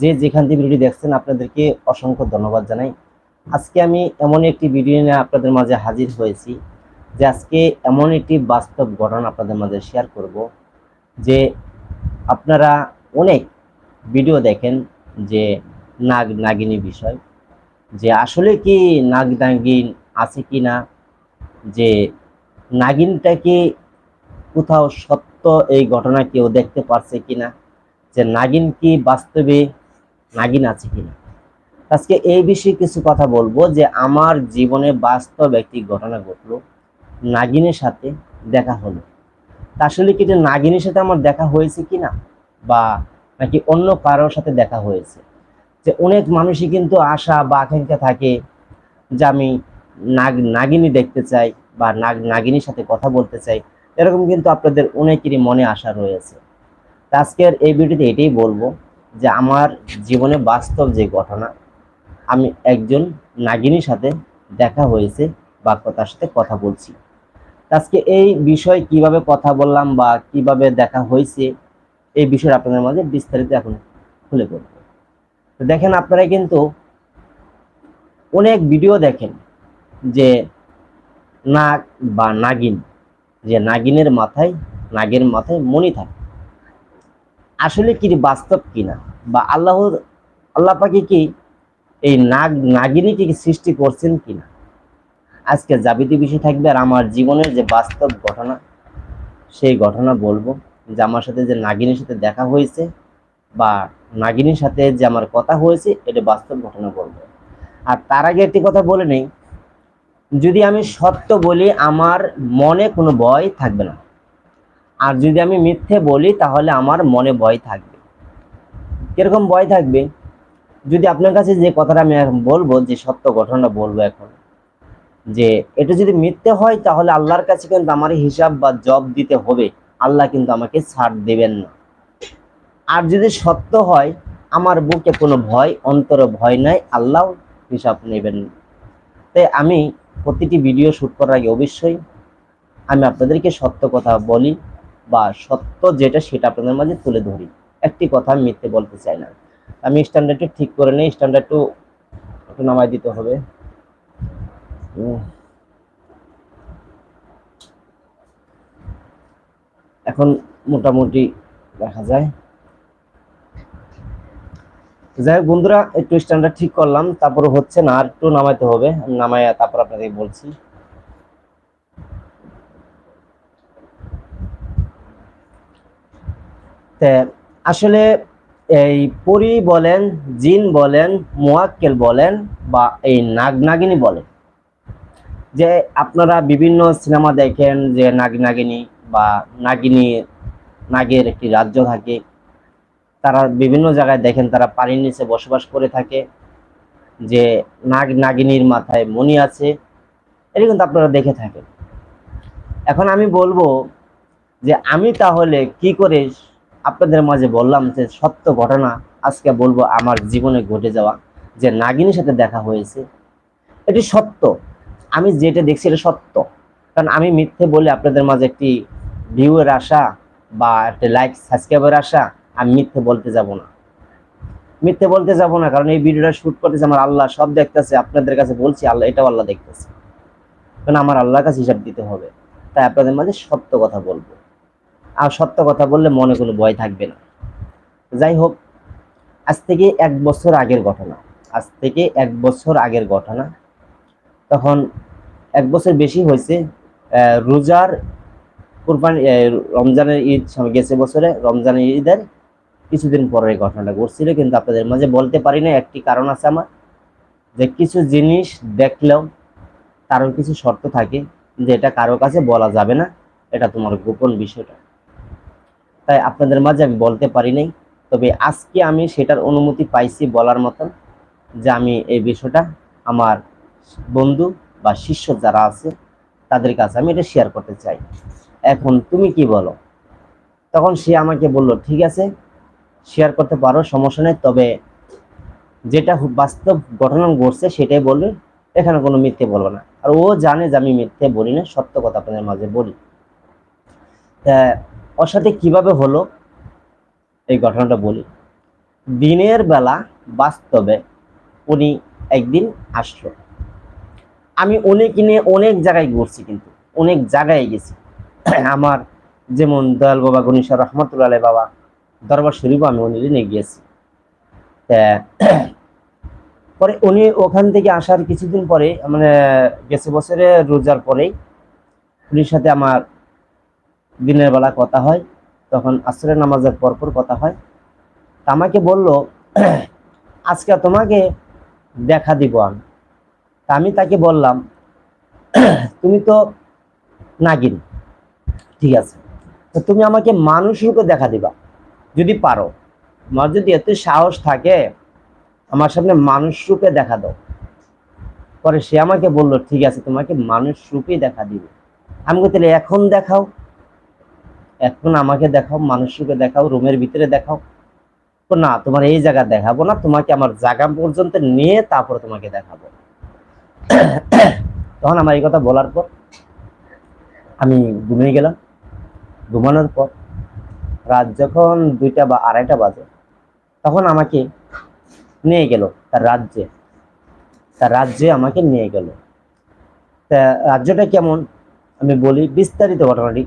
যে যেখান থেকে ভিডিওটি দেখছেন, আপনাদেরকে অসংখ্য ধন্যবাদ জানাই। আজকে আমি এমন একটি ভিডিও নিয়ে আপনাদের মাঝে হাজির হয়েছি, যে আজকে এমন একটি বাস্তব ঘটনা আপনাদের মাঝে শেয়ার করব, যে আপনারা অনেক ভিডিও দেখেন যে নাগ নাগিনী বিষয়, যে আসলে কি নাগ নাগিন আছে কি না যে নাগিনটা কি কোথাও সত্য এই ঘটনা কেউ দেখতে পারছে কিনা, যে নাগিন কি বাস্তবে নাগিন আছে কিনা। আজকে এই বিষয়ে কিছু কথা বলব যে আমার জীবনে বাস্তব একটি ঘটনা ঘটলো, নাগিনের সাথে দেখা হলো। আসলে কি নাগিনের সাথে আমার দেখা হয়েছে কিনা বা নাকি অন্য কারোর সাথে দেখা হয়েছে? যে অনেক মানুষই কিন্তু আশা বা আকাঙ্ক্ষা থাকে যে আমি নাগ নাগিনী দেখতে চাই বা নাগ, নাগিনীর সাথে কথা বলতে চাই, এরকম কিন্তু আপনাদের অনেকেরই মনে আশা রয়েছে। আজকের এই ভিডিওতে এটাই বলব। যে আমার জীবনে বাস্তব যে ঘটনা, আমি একজন নাগিনীর সাথে দেখা হয়েছে বা তার সাথে কথা বলছি। আজকে এই বিষয় কীভাবে কথা বললাম বা কীভাবে দেখা হয়েছে, এই বিষয়ে আপনাদের মাঝে বিস্তারিত এখন খুলে বলব। তো দেখেন, আপনারা কিন্তু অনেক ভিডিও দেখেন যে নাগ বা নাগিন, যে নাগিনের মাথায়, নাগের মাথায় মণি থাকে। আসলে কি বাস্তব কিনা? বা আল্লাহ আল্লাহ পাকে কি এই নাগ, নাগিনীকে সৃষ্টি করছেন কিনা? আজকে যাবিতি বিষয় থাকবে আর আমার জীবনের যে বাস্তব ঘটনা, সেই ঘটনা বলব যে আমার সাথে যে নাগিনীর সাথে দেখা হয়েছে বা নাগিনীর সাথে যে আমার কথা হয়েছে, এটা বাস্তব ঘটনা বলব। আর তার আগে একটি কথা বলে নেই, যদি আমি সত্য বলি, আমার মনে কোনো ভয় থাকবে না। আর যদি আমি মিথ্যে বলি, তাহলে আমার মনে ভয় থাকবে। কীরকম ভয় থাকবে? যদি আপনার কাছে যে কথাটা আমি বলব, যে সত্য ঘটনা বলব এখন, যে এটা যদি মিথ্যে হয়, তাহলে আল্লাহর কাছে কিন্তু আমার হিসাব বা জব দিতে হবে। আল্লাহ কিন্তু আমাকে ছাড় দেবেন না। আর যদি সত্য হয়, আমার বুকে কোনো ভয়, অন্তরে ভয় নাই, আল্লাহ হিসাব নেবেন না। তাই আমি প্রতিটি ভিডিও শ্যুট করার আগে অবশ্যই আমি আপনাদেরকে সত্য কথা বলি। বা সত্য যেটা সেটা আপনাদের মাঝে তুলে ধরি। একটি কথা আমি মিথ্যে বলতে চাই না। আমি স্ট্যান্ডার্ডটা ঠিক করে নেই স্ট্যান্ডার্ড একটু একটু নামাই দিতে হবে। এখন মোটামুটি দেখা যায়। যাই হোক বন্ধুরা, একটু স্ট্যান্ডার্ড ঠিক করলাম, তারপরে হচ্ছে না, আর একটু নামাইতে হবে। আমি নামাই তারপর আপনাদের বলছি। আসলে এই পরি বলেন, জিন বলেন, মোয়াক্কেল বলেন বা এই নাগ নাগিনী বলেন। যে আপনারা বিভিন্ন সিনেমা দেখেন যে নাগ নাগিনী বা নাগিনী, নাগের একটি রাজ্য থাকে। তারা বিভিন্ন জায়গায় দেখেন, তারা পানির নিচে বসবাস করে থাকে। যে নাগ নাগিনীর মাথায় মনি আছে, এটা কিন্তু আপনারা দেখে থাকেন। এখন আমি বলব যে আমি তাহলে কি করে আপনাদের মাঝে বললাম যে সত্য ঘটনা আজকে বলব আমার জীবনে ঘটে যাওয়া, যে নাগিনীর সাথে দেখা হয়েছে। এটি সত্য। আমি যেটা দেখছি এটা সত্য। কারণ আমি মিথ্যে বলে আপনাদের মাঝে একটি ভিউয়ের আশা বা একটা লাইক সাবস্ক্রাইবের আশা আমি মিথ্যে বলতে যাব না। মিথ্যে বলতে যাব না, কারণ এই ভিডিওটা শুট করতেছে আমার আল্লাহ, সব দেখতেছে, আপনাদের কাছে বলছি, আল্লাহ, এটাও আল্লাহ দেখতেছে। কারণ আমার আল্লাহর কাছে হিসাব দিতে হবে। তাই আপনাদের মাঝে সত্য কথা বলব। আর সত্য কথা বললে মনে কোনো ভয় থাকবে না। যাই হোক, আজ থেকে এক বছর আগের ঘটনা। আজ থেকে এক বছর আগের ঘটনা। তখন এক বছর বেশি হয়েছে রোজার কুরবানি রমজানের ঈদ গেছে বছরে, রমজানের ঈদের কিছুদিন পরে এই ঘটনাটা ঘটছিল। কিন্তু আপনাদের মাঝে বলতে পারি না, একটি কারণ আছে আমার, যে কিছু জিনিস দেখলেও কারোর কিছু শর্ত থাকে, যে এটা কারও কাছে বলা যাবে না, এটা তোমার গোপন বিষয়টা। তাই আপনাদের মাঝে আমি বলতে পারি নাই। তবে আজকে আমি সেটার অনুমতি পাইছি বলার মতন যে আমি এই বিষয়টা আমার বন্ধু বা শিষ্য যারা আছে, তাদের কাছে আমি এটা শেয়ার করতে চাই। এখন তুমি কি বলো? তখন সে আমাকে বলল, ঠিক আছে শেয়ার করতে পারো, সমস্যা নেই, তবে যেটা বাস্তব ঘটনা ঘটছে, সেটাই বলবে। এখানে কোনো মিথ্যে বলব না। আর ও জানে যে আমি মিথ্যে বলি না, সত্য কথা আপনাদের মাঝে বলি। ওর সাথে কীভাবে হলো? এই ঘটনাটা বলি। দিনের বেলা বাস্তবে উনি একদিন আসলো। আমি উনি কিনে অনেক জায়গায় ঘুরছি কিন্তু, অনেক জায়গায় গেছি। আমার যেমন দয়াল বাবা গণেশ্বর রহমতুল্লাহ আলাই বাবা, দরবার শরীফ আমি উনি নিয়ে গিয়েছি। পরে উনি ওখান থেকে আসার কিছুদিন পরে মানে গেছে বছরে রোজার পরেই উনির সাথে আমার দিনের বেলা কথা হয়, তখন আসরের নামাজের পরপর কথা হয়। তা আমাকে বলল, আজকে তোমাকে দেখা দিব আমি। তা আমি তাকে বললাম, তুমি তো নাগিন, ঠিক আছে। তো তুমি আমাকে মানুষ রূপে দেখা দিবা, যদি পারো। আমার যদি এত সাহস থাকে, আমার সামনে মানুষ রূপে দেখা দাও। পরে সে আমাকে বলল, ঠিক আছে, তোমাকে মানুষ রূপে দেখা দিবে। আমি তাহলে এখন দেখাও। এখন আমাকে দেখাও, মানুষকে দেখাও, রুমের ভিতরে দেখাও। না, তোমার এই জায়গা দেখাবো না, তোমাকে আমার জায়গা পর্যন্ত নিয়ে তারপরে তোমাকে দেখাবো। তখন আমার এই কথা বলার পর আমি ঘুমিয়ে গেলাম। ঘুমানোর পর রাত যখন দুইটা বা আড়াইটা বাজে, তখন আমাকে নিয়ে গেল তার রাজ্যে। তার রাজ্যে আমাকে নিয়ে গেল। তা রাজ্যটা কেমন আমি বলি বিস্তারিত ঘটনাটি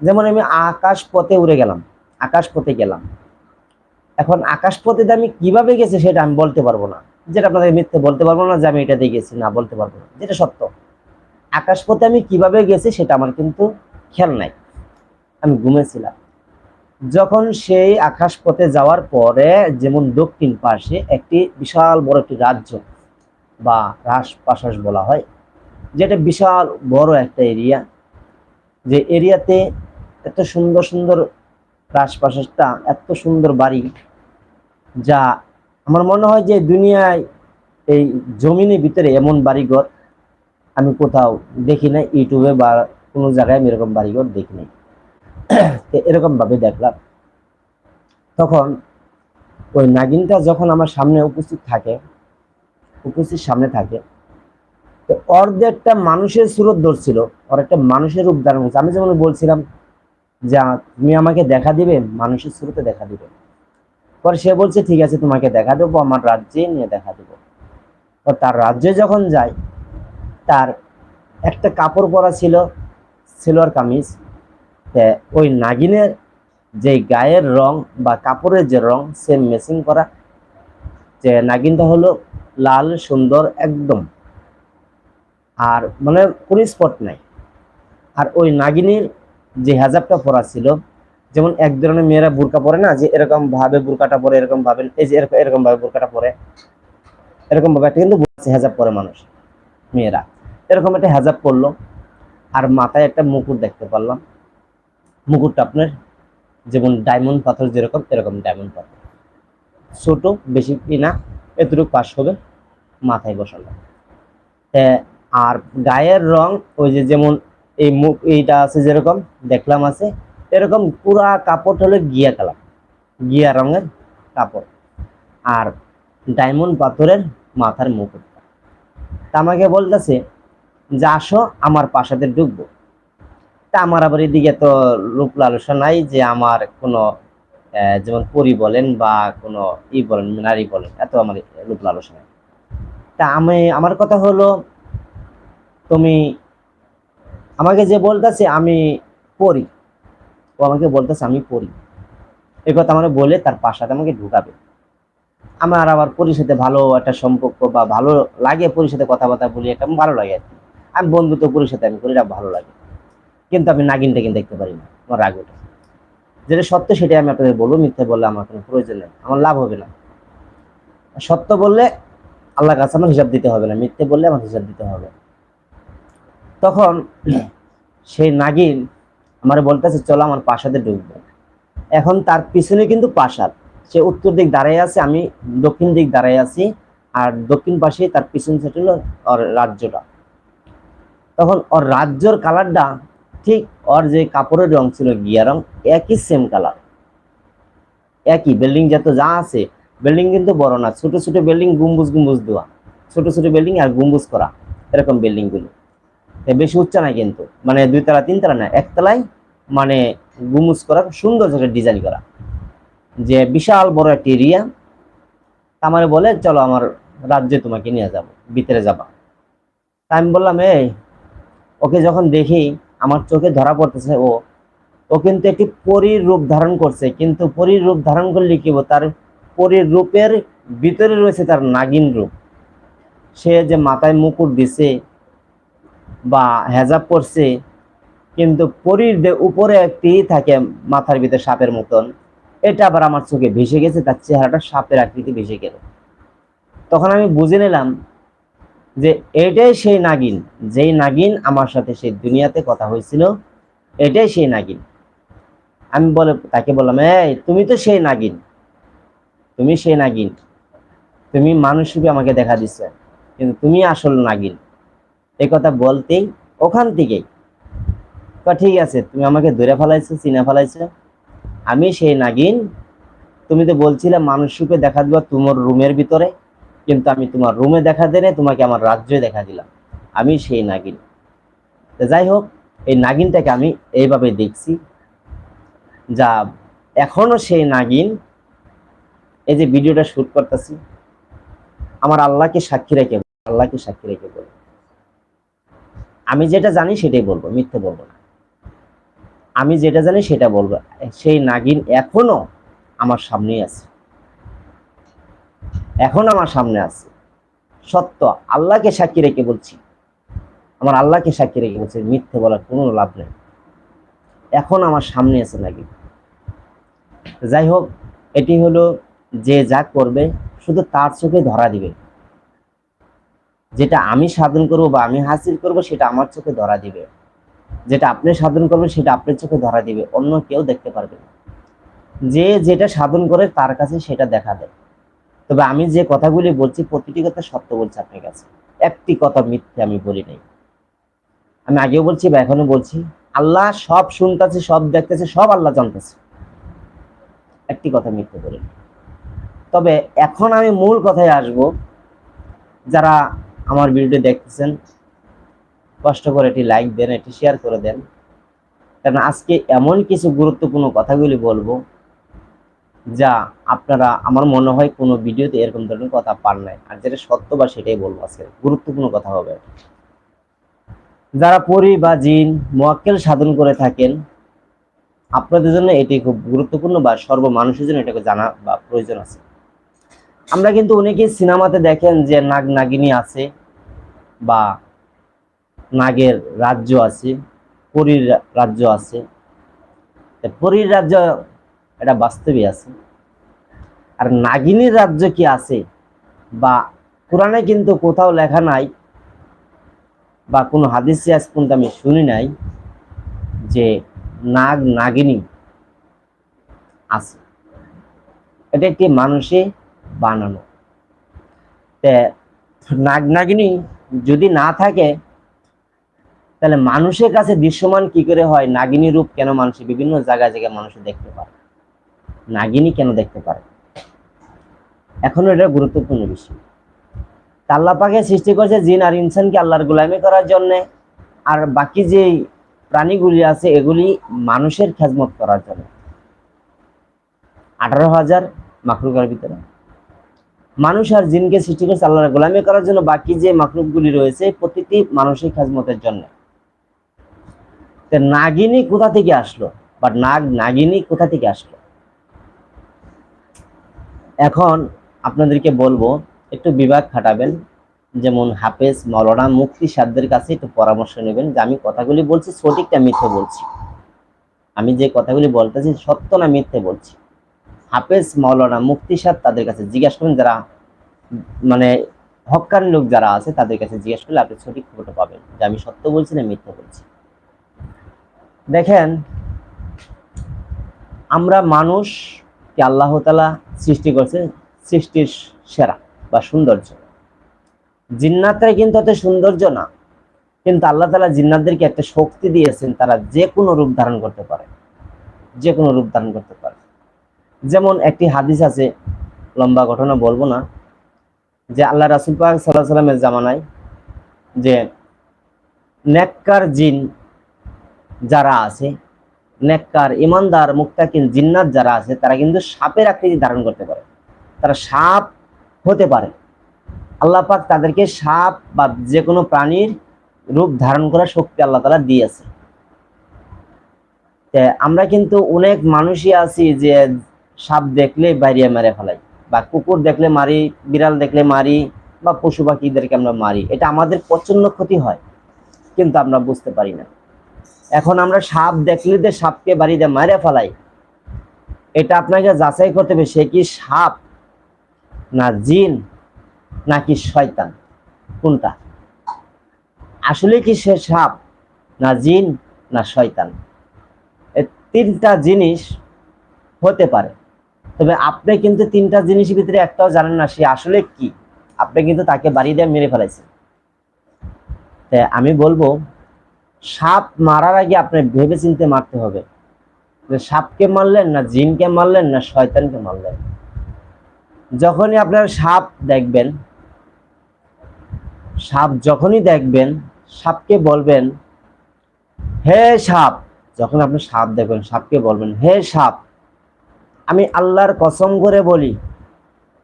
যেমন আমি আকাশ পথে উড়ে গেলাম, আকাশ পথে গেলাম। এখন আকাশ পথে আমি কীভাবে গেছি সেটা আমি বলতে পারব না। যেটা আপনাদের মিথ্যে বলতে পারব না, যে আমি এটাতে গেছি, না বলতে পারব না। যেটা সত্য। আকাশ পথে আমি কীভাবে গেছি সেটা আমার কিন্তু খেয়াল নাই। আমি ঘুমেছিলাম। যখন সেই আকাশ পথে যাওয়ার পরে যেমন দক্ষিণ পাশে একটি বিশাল বড় একটি রাজ্য বা রাজপ্রাসাদ বলা হয়, যেটা বিশাল বড় একটা এরিয়া যে এরিয়াতে এত সুন্দর সুন্দর রাজপ্রাসাদটা, এত সুন্দর বাড়ি, যা আমার মনে হয় যে দুনিয়ায় এই জমিনের ভিতরে এমন বাড়িঘর আমি কোথাও দেখি না ইউটিউবে বা কোনো জায়গায় আমি এরকম বাড়িঘর দেখি নাই। তো এরকম ভাবে দেখলাম। তখন ওই নাগিনটা যখন আমার সামনে উপস্থিত থাকে, উপস্থিত সামনে থাকে, তো একটা মানুষের সুরত ধরছিল ওর একটা মানুষের রূপ ধারণ করছে। আমি যেমন বলছিলাম যে, তুমি আমাকে দেখা দিবে, মানুষের সুরতে দেখা দিবে। পরে সে বলছে, ঠিক আছে, তোমাকে দেখা দেবো, আমার রাজ্যে নিয়ে দেখা দেবো। তার রাজ্যে যখন যায়, তার একটা কাপড় পরা ছিল, সিলোয়ার কামিজ। ওই নাগিনের যে গায়ের রং বা কাপড়ের যে রং সেম মেসিং করা। যে নাগিনটা হলো লাল, সুন্দর, একদম। আর মানে কোনো স্পট নাই। আর ওই নাগিনীর যে হেজাবটা পরা ছিল, যেমন এক ধরনের মেয়েরা বোরকা পরে না, যে এরকম ভাবে বোরকাটা পরে, এরকম ভাবে, এই যে এরকম ভাবে বোরকাটা পরে, এরকম ভাবে একটা কিন্তু হেজাব পরে মানুষ, মেয়েরা। এরকম একটা হেজাব পরলো, আর মাথায় একটা মুকুট দেখতে পারলাম। মুকুটটা আপনার যেমন ডায়মন্ড পাথর যেরকম, এরকম ডায়মন্ড পাথর। ছোট, বেশি কি না এতটুকু পাশ হবে, মাথায় বসালো। তে আর গায়ের রং ওই যে যেমন এই মুখ এইটা আছে যেরকম, দেখলাম আছে। এরকম পুরা কাপড় হলো গিয়া কালার, গিয়া রঙের কাপড়। আর ডায়মন্ড পাথরের মাথার মুকুটটা। তা আমাকে বলতেছে যে, আসো, আমার পাশাতে ঢুকবো। তা আমার আবার এদিকে তো রূপ লালসা নাই যে, আমার কোনো যেমন পরি বলেন বা কোনো ই বলেন, নারী বলেন, এত আমার রূপ লালসা নাই। তা আমি, আমার কথা হলো, তুমি আমাকে যে বলতেছে, আমি পড়ি। ও আমাকে বলতেছে, আমি পড়ি। এ কথা আমার বলে তার পাশাতে আমাকে ঢুকাবে। আমার আবার সাথে ভালো একটা সম্পর্ক বা ভালো লাগে সাথে কথাবার্তা বলি, একটা ভালো লাগে আর কি। আমি বন্ধুত্ব সাথে আমি করি, এটা ভালো লাগে। কিন্তু আমি নাগিনটা কিন্তু দেখতে পারি না, আমার রাগ ওঠে। যেটা সত্য সেটাই আমি আপনাদের বলব, মিথ্যে বললে আমার কোনো প্রয়োজন নেই, আমার লাভ হবে না। সত্য বললে আল্লাহ কাছে আমার হিসাব দিতে হবে না, মিথ্যে বললে আমার হিসাব দিতে হবে। তখন সেই নাগিন আমার বলতেছে, চলো আমার প্রাসাদে ঢুকবো। এখন তার পিছনে কিন্তু প্রাসাদ। সে উত্তর দিক দাঁড়ায় আছে, আমি দক্ষিণ দিক দাঁড়ায় আছি, আর দক্ষিণ পাশে তার পিছন সাইড হলো ওর রাজ্যটা। তখন ওর রাজ্যর কালারটা ঠিক ওর যে কাপড়ের রং ছিল গিয়া রং, একই সেম কালার একই বিল্ডিং যত যা আছে বিল্ডিং কিন্তু বড় না, ছোট ছোট বিল্ডিং গুম্বুজ গুম্বুজ দেওয়া। ছোট ছোট বিল্ডিং আর গুম্বুজ করা, এরকম বিল্ডিংগুলো। এ বেশি উচ্চ না কিন্তু। মানে দুই তলা, তিন তলা না একতলায় মানে গুমুজ করা, সুন্দর একটা ডিজাইন করা। যে বিশাল বড় একটা এরিয়া আমার বলে, চলো আমার রাজ্যে তোমাকে নিয়ে যাব, ভিতরে যাবা। তা আমি বললাম, এই, ওকে যখন দেখি, আমার চোখে ধরা পড়তেছে, ও ও কিন্তু একটি পরীর রূপ ধারণ করছে, কিন্তু পরীর রূপ ধারণ করলে কি? তার পরীর রূপের ভিতরে রয়েছে তার নাগিন রূপ। সে যে মাথায় মুকুট দিছে বা হেজাব করছে, কিন্তু পরীর উপরে একটি থাকে মাথার ভিতরে সাপের মতন, এটা আবার আমার চোখে ভেসে গেছে, তার চেহারাটা সাপের আকৃতি ভেসে গেল। তখন আমি বুঝে নিলাম যে এটাই সেই নাগিন, যেই নাগিন আমার সাথে সেই দুনিয়াতে কথা হয়েছিল, এটাই সেই নাগিন। আমি বলে, তাকে বললাম, এই, তুমি তো সেই নাগিন, তুমি সেই নাগিন, তুমি মানুষ রূপে আমাকে দেখা দিচ্ছ কিন্তু তুমি আসল নাগিন। এই কথা বলতেই ওখান থেকেই। ঠিক আছে, তুমি আমাকে ধরে ফেলাইছো, চিনে ফেলাইছো। আমি সেই নাগিন। তুমি তো বলছিলে মানুষ রূপে দেখা দিবা তোমার রুমের ভিতরে। কিন্তু আমি তোমার রুমে দেখা দেনে তোমাকে আমার রাজ্যে দেখা দিলাম। আমি সেই নাগিন। যাই হোক, এই নাগিনটাকে আমি এইভাবে দেখছি। যা এখনও সেই নাগিন। এই যে ভিডিওটা শুট করতেছি। আমার আল্লাহকে সাক্ষী রেখে, আল্লাহকে সাক্ষী রেখে বলব আমি যেটা জানি সেটাই বলব, মিথ্যে বলব না। আমি যেটা জানি সেটা বলব। সেই নাগিন এখনও আমার সামনেই আছে। এখন আমার সামনে আছে। সত্য, আল্লাহকে সাক্ষী রেখে বলছি। আমার আল্লাহকে সাক্ষী রেখে বলছি, মিথ্যে বলার কোনো লাভ নেই। এখন আমার সামনে আছে নাগিন। যাই হোক, এটি হলো যে যা করবে, শুধু তার চোখে ধরা দিবে। যেটা আমি সাধন করব বা আমি হাসিল করব, সেটা আমার চোখে ধরা দিবে। যেটা আপনি সাধন করবেন, সেটা আপনার চোখে ধরা দিবে। অন্য কেউ দেখতে পারবে না। যে যেটা সাধন করে, তার কাছে সেটা দেখা দেয়। তবে আমি যে কথাগুলি বলছি, প্রতিটি কথা সত্য বলছি আপনার কাছে। একটি কথা মিথ্যে আমি বলি নাই। আমি আগেও বলছি বা এখনও বলছি, আল্লাহ সব শুনতেছে, সব দেখতেছে, সব আল্লাহ জানতেছে। একটি কথা মিথ্যে বলি তবে এখন আমি মূল কথায় আসব, যারা আমার ভিডিওটি দেখতেছেন, কষ্ট করে এটি লাইক দেন, এটি শেয়ার করে দেন। কারণ আজকে এমন কিছু গুরুত্বপূর্ণ কথাগুলি বলব, যা আপনারা, আমার মনে হয় কোনো ভিডিওতে এরকম ধরনের কথা পান নাই। আর যেটা সত্য বা সেটাই বলব আজকে, গুরুত্বপূর্ণ কথা হবে। যারা পরি বা জিন, মোয়াক্কেল সাধন করে থাকেন, আপনাদের জন্য এটি খুব গুরুত্বপূর্ণ বা সর্ব মানুষের জন্য এটাকে জানা বা প্রয়োজন আছে। আমরা কিন্তু অনেকেই সিনেমাতে দেখেন যে নাগ নাগিনী আছে বা নাগের রাজ্য আছে, পরীর রাজ্য আছে। পরীর রাজ্য এটা বাস্তবই আছে। আর নাগিনীর রাজ্য কি আছে বা কোরআনে কিন্তু কোথাও লেখা নাই বা কোনো হাদিসে আজ পর্যন্ত আমি শুনি নাই যে নাগ নাগিনী আছে। এটা একটি মানুষে বানানো। তে নাগ, নাগিনী যদি না থাকে, তাহলে মানুষের কাছে দৃশ্যমান কি করে হয়? নাগিনী রূপ কেন মানুষ বিভিন্ন জায়গায় জায়গায় মানুষ দেখতে পারে? নাগিনী কেন দেখতে পারে? এখনও এটা গুরুত্বপূর্ণ বিষয়। আল্লাহ পাকে সৃষ্টি করেছে জিন আর ইনসানকে আল্লাহর গোলামি করার জন্য, আর বাকি যে প্রাণীগুলি আছে, এগুলি মানুষের খেজমত করার জন্য। আঠারো হাজার মাকরুকার ভিতরে। মানুষ আর জিনকে সৃষ্টি করেছে আল্লাহর গোলামি করার জন্য বাকি যে মাকরুকগুলি রয়েছে, প্রতিটি মানুষের খেজমতের জন্য। নাগিনী কোথা থেকে আসলো? বা নাগ, নাগিনী কোথা থেকে আসলো? এখন আপনাদেরকে বলব, একটু বিভাগ খাটাবেন। যেমন হাফেজ মৌলানা মুক্তি সাধ্যের কাছে একটু পরামর্শ নেবেন যে, আমি কথাগুলি বলছি, সঠিকটা মিথ্যে বলছি। আমি যে কথাগুলি বলতেছি সত্য না মিথ্যে বলছি? হাফেজ মৌলানা মুক্তি সাদ তাদের কাছে জিজ্ঞাসা করুন যারা মানে হকানি লোক যারা আছে তাদের কাছে জিজ্ঞেস করলে আপনি সঠিক খবরটা পাবেন। যে আমি সত্য বলছি না মিথ্যে বলছি। দেখেন, আমরা মানুষকে আল্লাহ তালা সৃষ্টি করছে সৃষ্টির সেরা বা সৌন্দর্য। জিন্নাতরা কিন্তু এত সৌন্দর্য না, কিন্তু আল্লাহ তালা জিন্নাতদেরকে একটা শক্তি দিয়েছেন, তারা যে কোনো রূপ ধারণ করতে পারে। যে কোনো রূপ ধারণ করতে পারে। যেমন একটি হাদিস আছে, লম্বা ঘটনা বলব না, যে আল্লাহ রাসুল পাক সাল্লাহ সাল্লামের জামানায় যে নেককার জিন যারা আছে, নেককার ইমানদার মুক্তাকিন জিন্নাত যারা আছে, তারা কিন্তু সাপের আকৃতি ধারণ করতে পারে। তারা সাপ হতে পারে। আল্লাহ পাক তাদেরকে সাপ বা যে কোনো প্রাণীর রূপ ধারণ করার শক্তি আল্লাহ তালা দিয়েছে। আমরা কিন্তু অনেক মানুষই আছি যে সাপ দেখলে বাইরে মেরে ফেলাই। বা কুকুর দেখলে মারি, বিড়াল দেখলে মারি, বা পশু পাখিদেরকে আমরা মারি। এটা আমাদের প্রচণ্ড ক্ষতি হয়, কিন্তু আমরা বুঝতে পারি না। এখন আমরা সাপ দেখলে যে সাপকে বাড়িতে মারে ফেলাই, এটা আপনাকে যাচাই করতে হবে, সে কি সাপ, না জিন, নাকি শয়তান? কোনটা? আসলে কি সে সাপ, না জিন, না শয়তান? তিনটা জিনিস হতে পারে। তবে আপনি কিন্তু তিনটা জিনিসের ভিতরে একটাও জানেন না সে আসলে কি। আপনি কিন্তু তাকে বাড়ি দিয়ে মেরে ফেলাইছেন। তাই আমি বলব, সাপ মারার আগে আপনি ভেবে চিনতে মারতে হবে। যে সাপকে মারলেন না, জিনকে মারলেন না, শয়তানকে মারলেন যখনই আপনার সাপ দেখবেন, সাপ যখনই দেখবেন, সাপকে বলবেন, হে সাপ, যখন আপনি সাপ দেখবেন, সাপকে বলবেন, হে সাপ আমি আল্লাহর কসম করে বলি,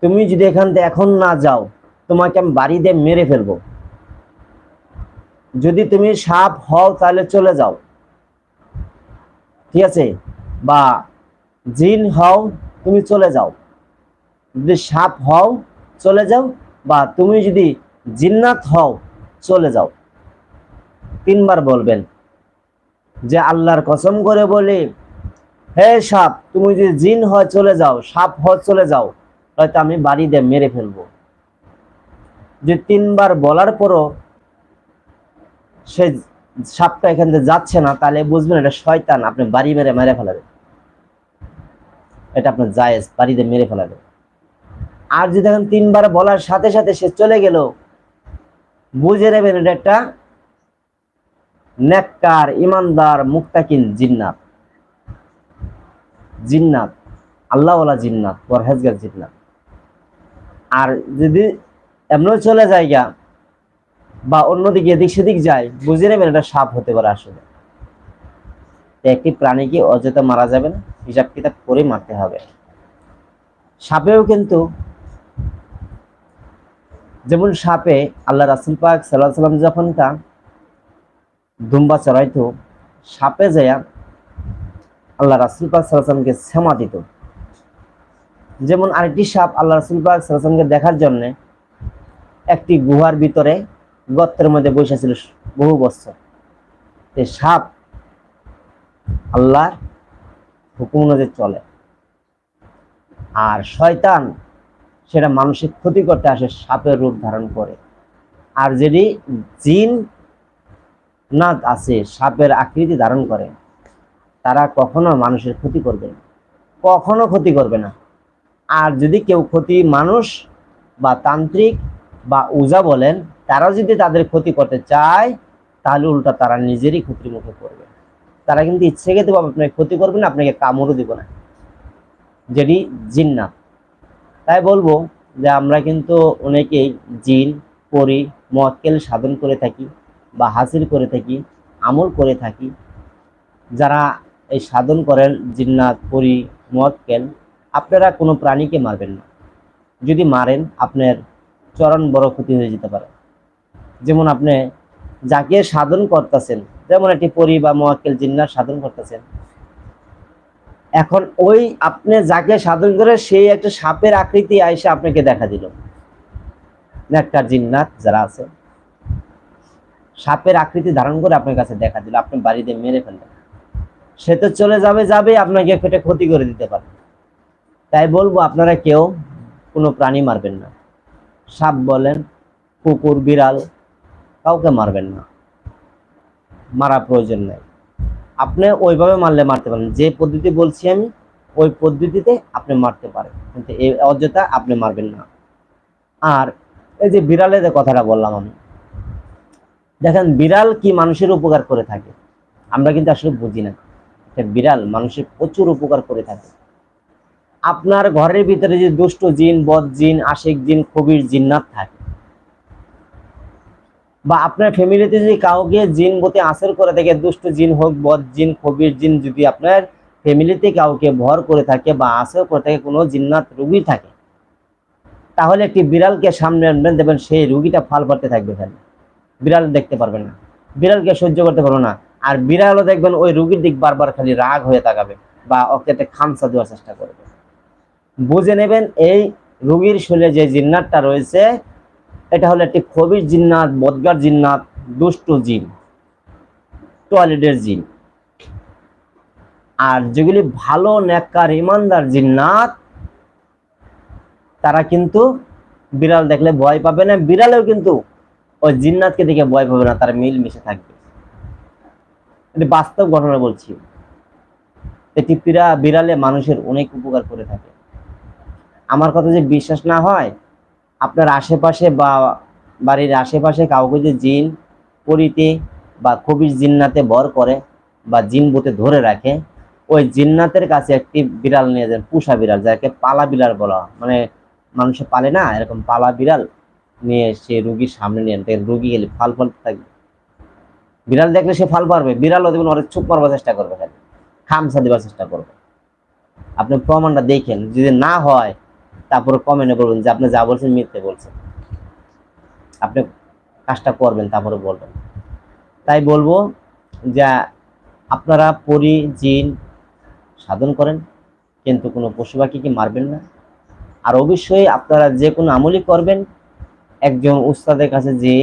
তুমি যদি এখান থেকে এখন না যাও, তোমাকে আমি বাড়িতে মেরে ফেলব। যদি তুমি সাপ হও, তাহলে চলে যাও। ঠিক আছে? বা জিন হও, তুমি চলে যাও। যদি সাপ হও, চলে যাও। বা তুমি যদি জিন্নাত হও, চলে যাও। তিনবার বলবেন যে আল্লাহর কসম করে বলি হে সাপ, তুমি যদি জিন হয় চলে যাও, সাপ হয় চলে যাও হয়তো আমি বাড়ি দিয়ে মেরে ফেলব। যে তিনবার বলার পরও সে সাপটা এখান থেকে যাচ্ছে না, তাহলে বুঝবেন এটা শয়তান, আপনি বাড়ি মেরে মেরে ফেলাবে। এটা আপনার জায়েজ বাড়িতে মেরে ফেলাবে। আর যদি এখন তিনবার বলার সাথে সাথে সে চলে গেল, বুঝে নেবেন এটা একটা নেককার, ইমানদার মুক্তাকিন জিন্নাত। জিন্নাত, আল্লাহওয়ালা জিন্নাত, পরহেজগার জিন্নাত। আর যদি এমনও চলে যায় গা বা অন্যদিকে এদিক সেদিক যায়, বুঝে নেবেন এটা সাপ হতে পারে আসলে। একটি প্রাণীকে অযথা মারা যাবে না, হিসাব কিতাব করে মারতে হবে। সাপেও কিন্তু যেমন সাপে আল্লাহ রাসুল পাক সাল্লাহ সাল্লাম যখন তা দুম্বা চড়াইতো, সাপে যায়া আল্লাহ রাসুল পাক সাল্লামকে সেমা দিত। যেমন আরেকটি সাপ আল্লাহ রাসুল পাক সাল্লামকে দেখার জন্যে একটি গুহার ভিতরে গর্তের মধ্যে বসে ছিল বহু বছর। এই সাপ আল্লাহর হুকুম অনুযায়ী চলে। আর শয়তান সেটা মানসিক ক্ষতি করতে আসে সাপের রূপ ধারণ করে। আর যেটি জিন না আছে সাপের আকৃতি ধারণ করে তারা কখনো মানুষের ক্ষতি করবে না। কখনো ক্ষতি করবে না। আর যদি কেউ ক্ষতি মানুষ বা তান্ত্রিক বা উজা বলেন, তারাও যদি তাদের ক্ষতি করতে চায়, তাহলে উল্টা তারা নিজেরই ক্ষতির মুখে পড়বে। তারা কিন্তু ইচ্ছে খেতে আপনাকে ক্ষতি করবে না, আপনাকে কামড়ও দিব না। যেটি জিন্না তাই বলব যে আমরা কিন্তু অনেকেই জিন, পরি, মক্কেল সাধন করে থাকি বা হাসিল করে থাকি, আমল করে থাকি। যারা এই সাধন করেন জিন্নাত, পরি মক্কেল আপনারা কোনো প্রাণীকে মারবেন না। যদি মারেন, আপনার চরণ বড় ক্ষতি হয়ে যেতে পারে। যেমন আপনি যাকে সাধন করতেছেন, যেমন একটি পরি বা মোয়াক্কেল জিন্নার সাধন করতেছেন, এখন ওই আপনি যাকে সাধন করে সেই একটা সাপের আকৃতি আইসে আপনাকে দেখা দিল। একটা জিন্নাত যারা আছে, সাপের আকৃতি ধারণ করে আপনার কাছে দেখা দিল। আপনি বাড়িতে মেরে ফেললেন। সে তো চলে যাবে যাবে, আপনাকে কেটে ক্ষতি করে দিতে পারে। তাই বলব, আপনারা কেউ কোনো প্রাণী মারবেন না। সাপ বলেন, কুকুর, বিড়াল, কাউকে মারবেন না। মারা প্রয়োজন নেই। আপনি ওইভাবে মারলে মারতে পারেন। যে পদ্ধতি বলছি আমি, ওই পদ্ধতিতে আপনি মারতে পারেন। কিন্তু এই অযথা আপনি মারবেন না। আর এই যে বিড়ালের কথাটা বললাম আমি, দেখেন বিড়াল কি মানুষের উপকার করে থাকে? আমরা কিন্তু আসলে বুঝি না। একটা বিড়াল মানুষের প্রচুর উপকার করে থাকে। আপনার ঘরের ভিতরে যে দুষ্ট জিন, বদ জিন, আশেক জিন কবির জিন্নাত থাকে। বা আপনার ফ্যামিলিতে যদি কাউকে জিন বতে আসর করে থাকে, দুষ্ট জিন হোক, বদ জিন কবির জিন, যদি আপনার ফ্যামিলিতে কাউকে ভর করে থাকে বা আসর করে থাকে, কোনো জিন্নাত রুগী থাকে, তাহলে একটি বিড়ালকে সামনে আনবেন, দেখবেন সেই রুগীটা ফাল করতে থাকবে খালি বিড়াল দেখতে পারবেন না। বিড়ালকে সহ্য করতে পারব না। আর বিড়ালও দেখবেন ওই রুগীর দিক বারবার খালি রাগ হয়ে তাকাবে বা ওকে খামসা দেওয়ার চেষ্টা করবে। বুঝে নেবেন এই রুগীর শরীরে যে জিন্নাতটা রয়েছে, এটা হলো একটি খবির জিন্নাত, বদগার জিন্নাত, দুষ্ট জিন, টয়লেটের জিন। আর যেগুলি ভালো নেককার ইমানদার জিন্নাত, তারা কিন্তু বিড়াল দেখলে ভয় পাবে না। বিড়ালেও কিন্তু ওই জিন্নাতকে দেখে ভয় পাবে না, তারা মিল মিশে থাকবে। এটি বাস্তব ঘটনা বলছি। এটি পিরা বিড়ালে মানুষের অনেক উপকার করে থাকে। আমার কথা যে বিশ্বাস না হয়, আপনার আশেপাশে বা বাড়ির আশেপাশে কাউকে যে জিন, পরিতে বা কবির জিন্নাতে বর করে বা জিন বুতে ধরে রাখে, ওই জিন্নাতের কাছে একটি বিড়াল নিয়ে যান, পুষা বিড়াল, যাকে পালা বিড়াল বলা। মানে মানুষে পালে না, এরকম পালা বিড়াল নিয়ে সে রুগীর সামনে নিয়ে রুগী গেলে ফাল ফাল থাকবে বিড়াল দেখলে সে ফাল পারবে, বিড়ালও দেখুন অনেক চুপ মারবার চেষ্টা করবে খালি, খামসা দেওয়ার চেষ্টা করবে। আপনি প্রমাণটা দেখেন, যদি না হয়, তারপরে কমেন্টে বলবেন যে আপনি যা বলছেন মিথ্যে বলছেন। আপনি কাজটা করবেন, তারপরে বলবেন। তাই বলব যে আপনারা পরি জিন সাধন করেন, কিন্তু কোনো পশু পাখিকে মারবেন না। আর অবশ্যই আপনারা যে কোনো আমলই করবেন। একজন উস্তাদের কাছে যে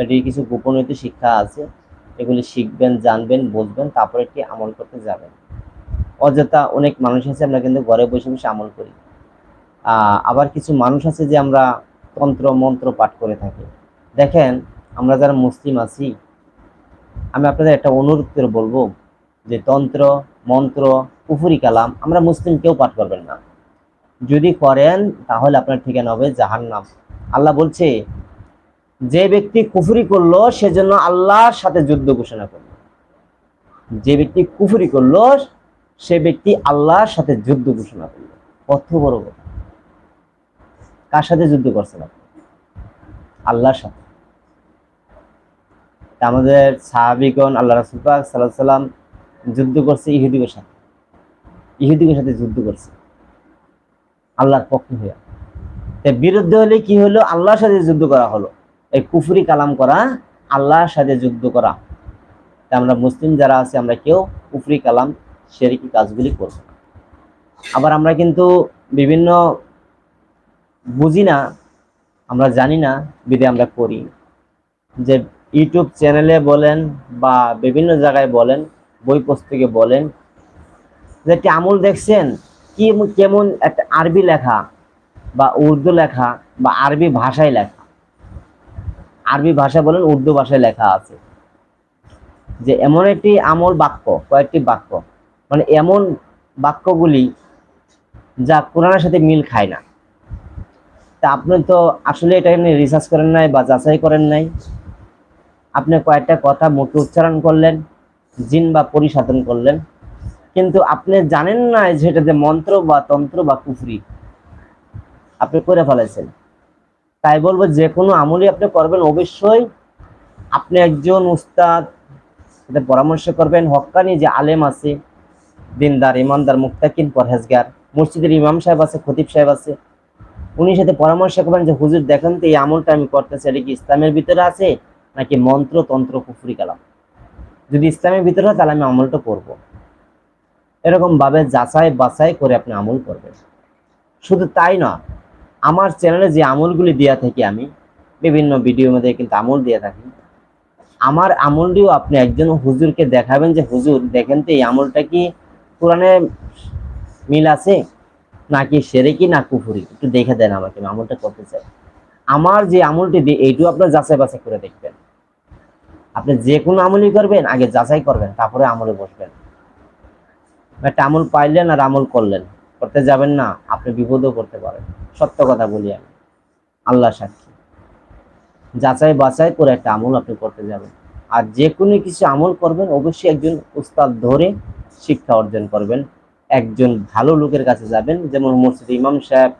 এটি কিছু গোপনীয়ত শিক্ষা আছে এগুলি শিখবেন, জানবেন, বুঝবেন, তারপরে একটি আমল করতে যাবেন। অযথা অনেক মানুষ আছে, আমরা কিন্তু ঘরে বসে বসে আমল করি। আবার কিছু মানুষ আছে যে আমরা তন্ত্র, মন্ত্র পাঠ করে থাকি। দেখেন, আমরা যারা মুসলিম আছি, আমি আপনাদের একটা অনুরোধ করে বলব যে তন্ত্র, মন্ত্র, কুফুরি কালাম আমরা মুসলিম কেউ পাঠ করবেন না। যদি করেন, তাহলে আপনার ঠিকানা হবে জাহান্নাম। আল্লাহ বলছে যে ব্যক্তি কুফুরি করল, সেজন্য আল্লাহর সাথে যুদ্ধ ঘোষণা করল। যে ব্যক্তি কুফুরি করল, সে ব্যক্তি আল্লাহর সাথে যুদ্ধ ঘোষণা করল। কত বড় কথা। কার সাথে যুদ্ধ করছেন আপনি? আল্লাহর সাথে। আমাদের সাহাবিগণ, আল্লাহ রাসুল সাল্লাহ সাল্লাম যুদ্ধ করছে ইহুদিদের সাথে। ইহুদিদের সাথে যুদ্ধ করছে। আল্লাহর পক্ষে তাই বিরুদ্ধে হলে কি হলো? আল্লাহর সাথে যুদ্ধ করা হলো। এই কুফরি কালাম করা, আল্লাহর সাথে যুদ্ধ করা। আমরা মুসলিম যারা আছে, আমরা কেউ কুফরি কালাম, সেরিকি কাজগুলি করব আবার আমরা কিন্তু বিভিন্ন বুঝি না, আমরা জানি না, বিধে আমরা করি যে ইউটিউব চ্যানেলে বলেন বা বিভিন্ন জায়গায় বলেন, বই পুস্তকে বলেন, যে একটি আমল দেখছেন, কি কেমন একটা আরবি লেখা বা উর্দু লেখা বা আরবি ভাষায় লেখা। আরবি ভাষা বলেন, উর্দু ভাষায় লেখা আছে। যে এমন একটি আমল বাক্য, কয়েকটি বাক্য মানে এমন বাক্যগুলি যা কোরআনের সাথে মিল খায় না। তা আপনি তো আসলে এটা এমনি রিসার্চ করেন নাই বা যাচাই করেন নাই। আপনি কয়েকটা কথা মুখে উচ্চারণ করলেন, জিন বা পরিসাধন করলেন। কিন্তু আপনি জানেন না যে এটা যে মন্ত্র বা তন্ত্র বা কুফরি। আপনি করে ফেলেছেন। তাই বলব, যে কোনো আমলই আপনি করবেন, অবশ্যই আপনি একজন উস্তাদ সাথে পরামর্শ করবেন। হক্কানি যে আলেম আছে, দিনদার, ইমানদার মুক্তাকিন পরহেজগার, মসজিদের ইমাম সাহেব আছে, খতিব সাহেব আছে, উনি সাথে পরামর্শ করবেন যে, হুজুর, দেখেন তো এই আমলটা আমি করতেছি, এটা কি ইসলামের ভিতরে আছে, নাকি মন্ত্র, তন্ত্র, কুফরি, কালাম? যদি ইসলামের ভিতরে হয়, তাহলে আমি আমলটা করব। এরকম ভাবে যাচাই বাছাই করে আপনি আমল করবেন। শুধু তাই না আমার চ্যানেলে যে আমলগুলি দেওয়া থাকি আমি, বিভিন্ন ভিডিওর মধ্যে কিন্তু আমল দিয়ে থাকি। আমার আমলটিও আপনি একজন হুজুরকে দেখাবেন যে, হুজুর, দেখেন তো এই আমলটা কি কোরআনে মিল আছে? নাকি সেরে কি না কুফুরি? একটু দেখে দেন আমাকে, আমি আমলটা করতে চাই। আমার যে আমলটি দিই এইটুকু আপনার যাচাই বাছাই করে দেখবেন। আপনি যে কোনো আমলই করবেন, আগে যাচাই করবেন, তারপরে আমলে বসবেন। একটা আমল পাইলেন আর আমল করলেন, করতে যাবেন না, আপনি বিপদও করতে পারেন। সত্য কথা বলি আমি। আল্লাহ সাক্ষী। যাচাই বাছাই করে একটা আমল আপনি করতে যাবেন। আর যে কোনো কিছু আমল করবেন, অবশ্যই একজন উস্তাদ ধরে শিক্ষা অর্জন করবেন। একজন ভালো লোকের কাছে যাবেন, যেমন মসজিদে ইমাম সাহেব,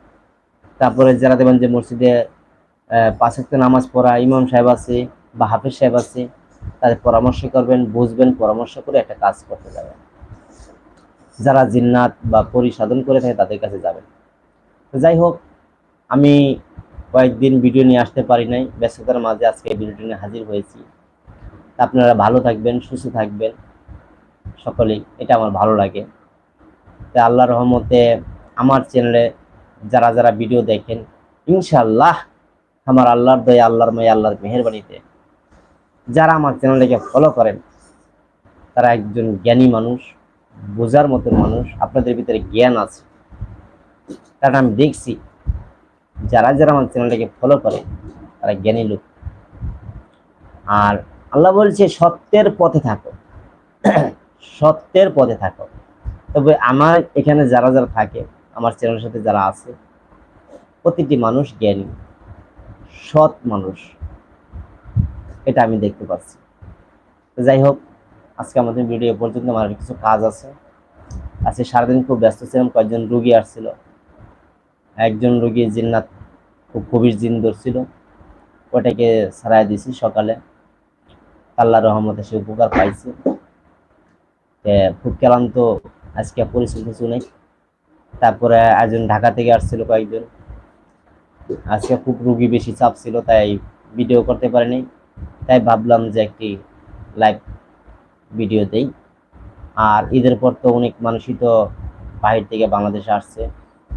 তারপরে যারা দেবেন যে মসজিদে ওয়াক্ত নামাজ পড়া ইমাম সাহেব আছে বা হাফিজ সাহেব আছে, তাদের পরামর্শ করবেন, বুঝবেন, পরামর্শ করে একটা কাজ করতে যাবেন। যারা জিন্নাত বা পরিসাধন করে থাকে, তাদের কাছে যাবেন। যাই হোক আমি কয়েকদিন ভিডিও নিয়ে আসতে পারি নাই। ব্যস্ততার মাঝে আজকে ভিডিওটি নিয়ে হাজির হয়েছি। আপনারা ভালো থাকবেন, সুস্থ থাকবেন। সকলেই, এটা আমার ভালো লাগে। তা আল্লাহ রহমতে আমার চ্যানেলে যারা যারা ভিডিও দেখেন ইনশাল্লাহ আমার আল্লাহর দয়া, আল্লাহর মায়া, আল্লাহর মেহরবানিতে যারা আমার চ্যানেলটাকে ফলো করেন, তারা একজন জ্ঞানী মানুষ, বোঝার মতো মানুষ, আপনাদের ভিতরে জ্ঞান আছে। কারণ আমি দেখছি। যারা যারা আমার চ্যানেলটাকে ফলো করে, তারা জ্ঞানী লোক। আর আল্লাহ বলছে, সত্যের পথে থাকো। সত্যের পথে থাকো। তবে আমার এখানে যারা যারা থাকে, আমার চ্যানেলের সাথে যারা আছে, প্রতিটি মানুষ জ্ঞানী, সৎ মানুষ। এটা আমি দেখতে পাচ্ছি। যাই হোক, আজকে আমাদের ভিডিও পর্যন্ত আমার কিছু কাজ আছে। আজকে সারাদিন খুব ব্যস্ত ছিলাম, কয়েকজন রুগী আসছিল। একজন রুগী জিন্নাত, খুব গভীর জিন ধরছিল। ওটাকে সারাই দিছি সকালে। আল্লাহ রহমতে সে উপকার পাইছে। খুব ক্লান্ত, আজকে পরিশ্রম কিছু নেই। তারপরে একজন ঢাকা থেকে আসছিল কয়েকজন। আজকে খুব রুগী বেশি চাপ ছিল, তাই ভিডিও করতে পারিনি। তাই ভাবলাম যে একটি লাইভ ভিডিও দেই। আর ঈদের পর তো অনেক মানুষই তো বাহির থেকে বাংলাদেশে আসছে।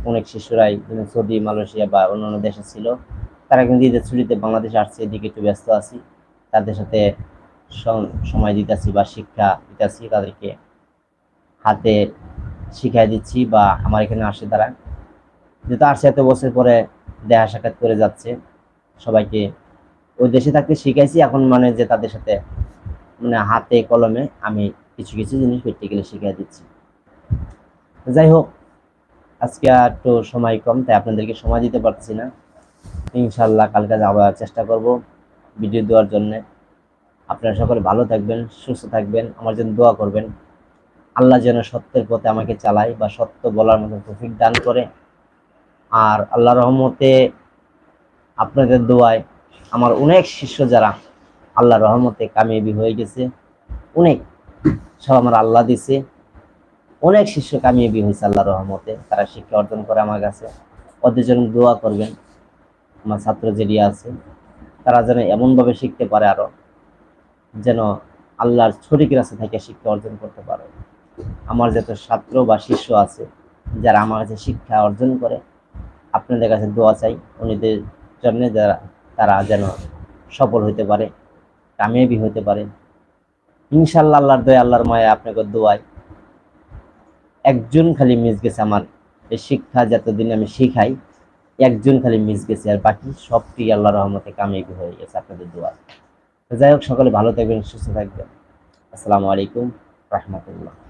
অনেক শিশুরাই সৌদি, মালয়েশিয়া বা অন্যান্য দেশে ছিল, তারা কিন্তু ঈদের ছুটিতে বাংলাদেশে আসছে, এদিকে একটু ব্যস্ত আছি। তাদের সাথে সময় দিতেছি বা শিক্ষা দিতেছি, তাদেরকে হাতে শিখাই দিচ্ছি বা আমার এখানে আসে তারা। যেহেতু আসছে এত বছর পরে দেখা সাক্ষাৎ করে যাচ্ছে, সবাইকে ওই দেশে থাকতে শিখাইছি। এখন মানে যে তাদের সাথে মানে হাতে কলমে আমি কিছু কিছু জিনিস প্র্যাকটিক্যালি শিখিয়ে দিচ্ছি। যাই হোক আজকে আর একটু সময় কম, তাই আপনাদেরকে সময় দিতে পারছি না। ইনশাল্লাহ কালকে আবার চেষ্টা করব ভিডিও দেওয়ার জন্য। আপনারা সকলে ভালো থাকবেন, সুস্থ থাকবেন, আমার জন্য দোয়া করবেন। আল্লাহ যেন সত্যের পথে আমাকে চালায় বা সত্য বলার মতো তৌফিক দান করে। আর আল্লাহ রহমতে আপনাদের দোয়ায় আমার অনেক শিষ্য যারা আল্লাহ রহমতে কামিয়াবি হয়ে গেছে, অনেক। সব আমার আল্লাহ দিছে। অনেক শিষ্য কামিয়ে কামিয়াবি হয়েছে আল্লাহ রহমতে। তারা শিক্ষা অর্জন করে আমার কাছে। ওদের জন্য দোয়া করবেন। আমার ছাত্র যেটি আছে, তারা যেন এমনভাবে শিখতে পারে আরও, যেন আল্লাহর ছড়িক রাস্তা থেকে শিক্ষা অর্জন করতে পারে। আমার যত ছাত্র বা শিষ্য আছে, যারা আমার কাছে শিক্ষা অর্জন করে, আপনাদের কাছে দোয়া চাই। উনিদের জন্য যারা, তারা যেন সফল হতে পারে, কামিয়াবি হতে পারে। ইনশাল্লাহ আল্লাহর দয়া, আল্লাহর মায়া আপনাকে দোয়ায় একজন খালি মিস গেছে আমার। এই শিক্ষা যতদিন আমি শিখাই, একজন খালি মিস গেছে আর বাকি সবটি আল্লাহ রহমতে কামিয়ে হয়ে গেছে আপনাদের দোয়া। যাই হোক, সকলে ভালো থাকবেন, সুস্থ থাকবেন। আসসালামু আলাইকুম, রহমতুল্লাহ।